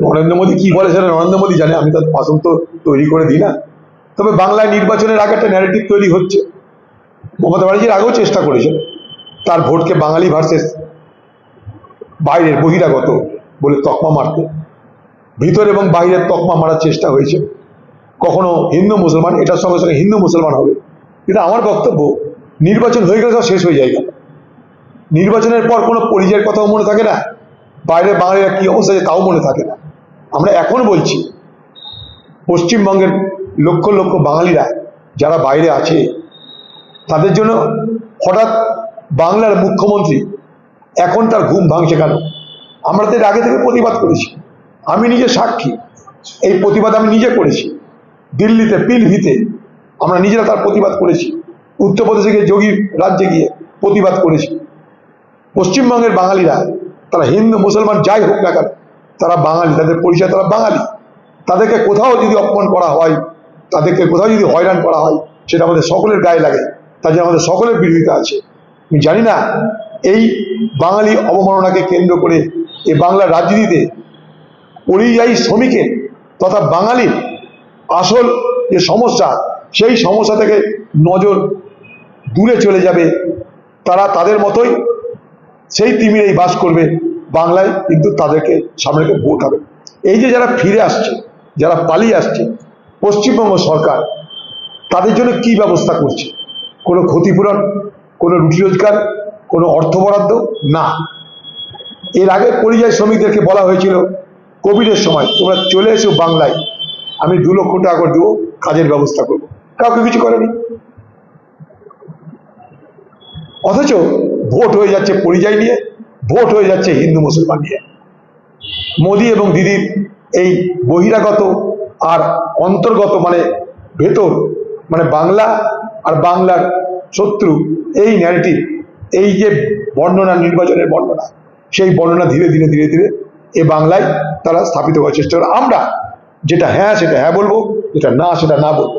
নরেন্দ্র মোদী কি বলে সেটা নরেন্দ্র মোদী জানে, আমি তার ভাষণ তো তৈরি করে দিই না। তবে বাংলায় নির্বাচনের আগে একটা ন্যারেটিভ তৈরি হচ্ছে। মমতা ব্যানার্জির আগেও চেষ্টা করেছেন, তার ভোটকে বাঙালি ভার্সেস বাইরের বহিরাগত বলে তকমা মারতে। ভিতর এবং বাইরের তকমা মারার চেষ্টা হয়েছে। কখনো হিন্দু মুসলমান, এটার সঙ্গে সঙ্গে হিন্দু মুসলমান হবে। কিন্তু আমার বক্তব্য। নির্বাচন হয়ে গেলে সব শেষ হয়ে যায় নির্বাচনের পর কোনো পরিচয়ের কথাও মনে থাকে না। বাইরে বাঙালিরা কী অবস্থা তাও মনে থাকে না। আমরা এখন বলছি, পশ্চিমবঙ্গের লক্ষ লক্ষ বাঙালিরা যারা বাইরে আছে, তাদের জন্য হঠাৎ বাংলার মুখ্যমন্ত্রী এখন তার ঘুম ভাঙছে কেন? আমরা তো আগে থেকে প্রতিবাদ করেছি। আমি নিজে সাক্ষী, এই প্রতিবাদ আমি নিজে করেছি। দিল্লিতে, পিলভিতে আমরা নিজেরা তার প্রতিবাদ করেছি। উত্তরপ্রদেশে গিয়ে যোগী রাজ্যে গিয়ে প্রতিবাদ করেছি। পশ্চিমবঙ্গের বাঙালিরা, তারা হিন্দু, মুসলমান যাই হোক না কেন তারা বাঙালি, তাদের পরিচয় তারা বাঙালি। তাদেরকে কোথাও যদি অপমান করা হয়, তাদেরকে কোথাও যদি হয়রান করা হয়, সেটা আমাদের সকলের গায়ে লাগে। তার জন্য আমাদের সকলের বিরোধিতা আছে। আমি জানি না, এই বাঙালি অবমাননাকে কেন্দ্র করে এই বাংলার রাজনীতিতে পরিযায়ী শ্রমিকের তথা বাঙালির আসল যে সমস্যা, সেই সমস্যা থেকে নজর দূরে চলে যাবে। তারা তাদের মতোই সেই তিমিরেই বাস করবে। বাংলায় কিন্তু তাদেরকে সামনে ভোট হবে। এই যে যারা ফিরে আসছে, যারা পালিয়ে আসছে, পশ্চিমবঙ্গ সরকার, তাদের জন্য কি ব্যবস্থা করছে? কোনো ক্ষতিপূরণ, কোনো রুটি রোজগার, কোনো অর্থ বরাদ্দ? না। এর আগে পরিযায়ী শ্রমিকদেরকে বলা হয়েছিল কোভিডের সময় তোমরা চলে এসো বাংলায়, আমি দু লক্ষ টাকা করে দেবো, কাজের ব্যবস্থা করব। কাউকে কিছু করেনি। অথচ ভোট হয়ে যাচ্ছে পরিযায়ী নিয়ে ভোট হয়ে যাচ্ছে হিন্দু মুসলমান নিয়ে। মোদী এবং দিদির এই বহিরাগত আর অন্তর্গত মানে ভেতর মানে বাংলা আর বাংলার শত্রু, এই ন্যারেটিভ এই যে বর্ণনা, নির্বাচনের বর্ণনা, সেই বর্ণনা ধীরে ধীরে ধীরে ধীরে এ বাংলায় তারা স্থাপিত করার চেষ্টা করে আমরা যেটা হ্যাঁ সেটা হ্যাঁ বলব, যেটা না, সেটা না বলব।